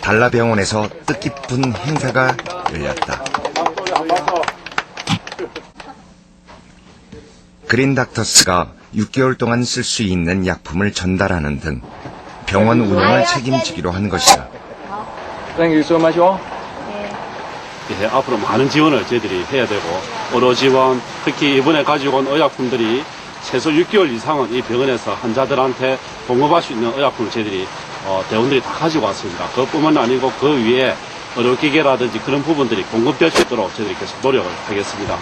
달라병원에서 뜻깊은 행사가 열렸다. 그린 닥터스가 6개월 동안 쓸 수 있는 약품을 전달하는 등 병원 운영을 책임지기로 한 것이다. So much all. 예, 앞으로 많은 지원을 저희들이 해야 되고 의료 지원 특히 이번에 가지고 온 의약품들이 최소 6개월 이상은 이 병원에서 환자들한테 공급할 수 있는 의약품을 저희들이 어, 대원들이 다 가지고 왔습니다. 그것뿐만 아니고 그 위에 의료기계라든지 그런 부분들이 공급될 수 있도록 저희들이 계속 노력을 하겠습니다.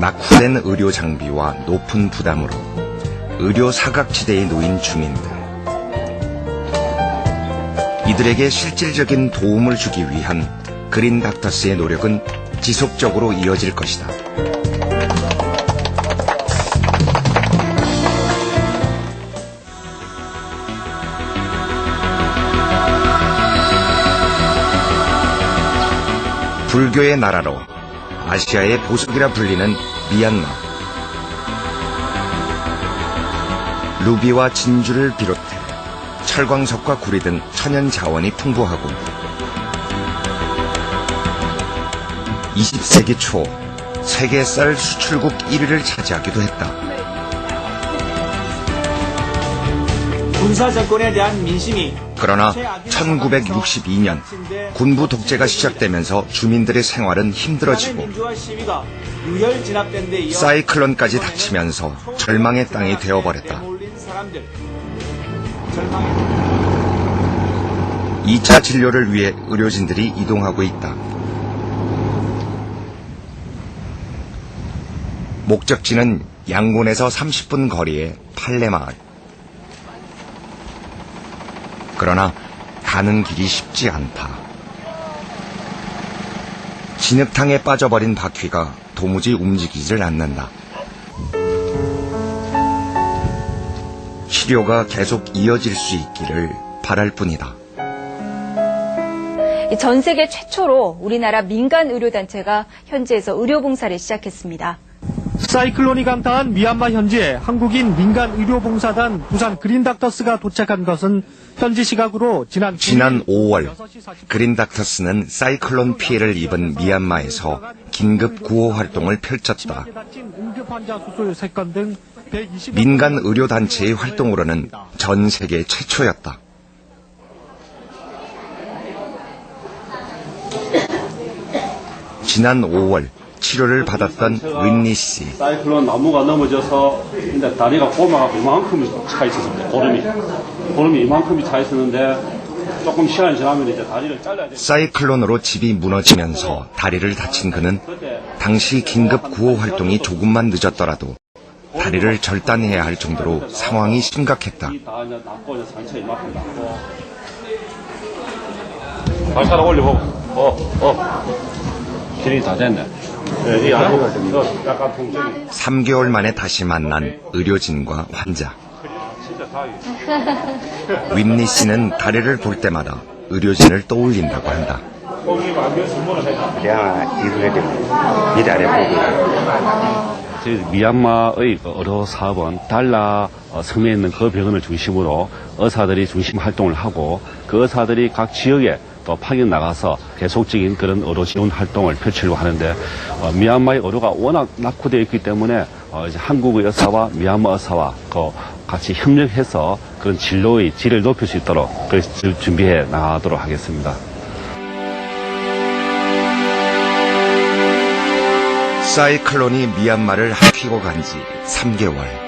낙후된 의료 장비와 높은 부담으로 의료 사각지대에 놓인 주민들. 이들에게 실질적인 도움을 주기 위한 그린 닥터스의 노력은 지속적으로 이어질 것이다. 불교의 나라로 아시아의 보석이라 불리는 미얀마. 루비와 진주를 비롯해 철광석과 구리 등 천연 자원이 풍부하고 20세기 초 세계 쌀 수출국 1위를 차지하기도 했다. 군사 정권에 대한 민심이 그러나 1962년 군부 독재가 시작되면서 주민들의 생활은 힘들어지고 사이클론까지 닥치면서 절망의 땅이 되어버렸다. 몰린 사람들 절망의 2차 진료를 위해 의료진들이 이동하고 있다. 목적지는 양곤에서 30분 거리의 팔레마을. 그러나 가는 길이 쉽지 않다. 진흙탕에 빠져버린 바퀴가 도무지 움직이질 않는다. 치료가 계속 이어질 수 있기를 바랄 뿐이다. 이전 세계 최초로 우리나라 민간 의료단체가 현지에서 의료봉사를 시작했습니다. 사이클론이 강타한 미얀마 현지에 한국인 민간 의료봉사단 부산 그린닥터스가 도착한 것은 현지 시각으로 지난 지난 5월 6시 40분 그린 닥터스는 사이클론 피해를 입은 미얀마에서 긴급 구호 활동을 펼쳤다. 심하게 다친 응급 환자 수술 3건 등 120여 민간 의료 단체의 활동으로는 전 세계 최초였다. 지난 5월 치료를 받았던 윈니 씨. 사이클론 나무가 넘어져서 근데 다리가 고마가 이만큼이 차 있었습니다. 고름이. 고름이 이만큼이 차 있었는데 조금 시간이 지나면 이제 다리를 잘라야 돼. 사이클론으로 집이 무너지면서 다리를 다친 그는 당시 긴급 구호 활동이 조금만 늦었더라도 다리를 절단해야 할 정도로 상황이 심각했다. 이만큼 발가락 올려보고 어, 어 길이 다 됐네 예, 이 안으로 이거 약간 통증이 3개월 만에 다시 만난 의료진과 환자. 윈니 씨는 다리를 볼 때마다 의료진을 떠올린다고 한다. 보고. 저희 미얀마의 그 의료 사업은 달라 어, 섬에 있는 그 병원을 중심으로 의사들이 중심 활동을 하고 그 의사들이 각 지역에 또 파견 나가서 계속적인 그런 의료 지원 활동을 펼치려고 하는데 어, 미얀마의 의료가 워낙 낙후되어 있기 때문에 어, 이제 한국의 의사와 미얀마 의사와 그 같이 협력해서 그런 진료의 질을 높일 수 있도록 그 준비해 나가도록 하겠습니다. 사이클론이 미얀마를 핥히고 간 지 3개월.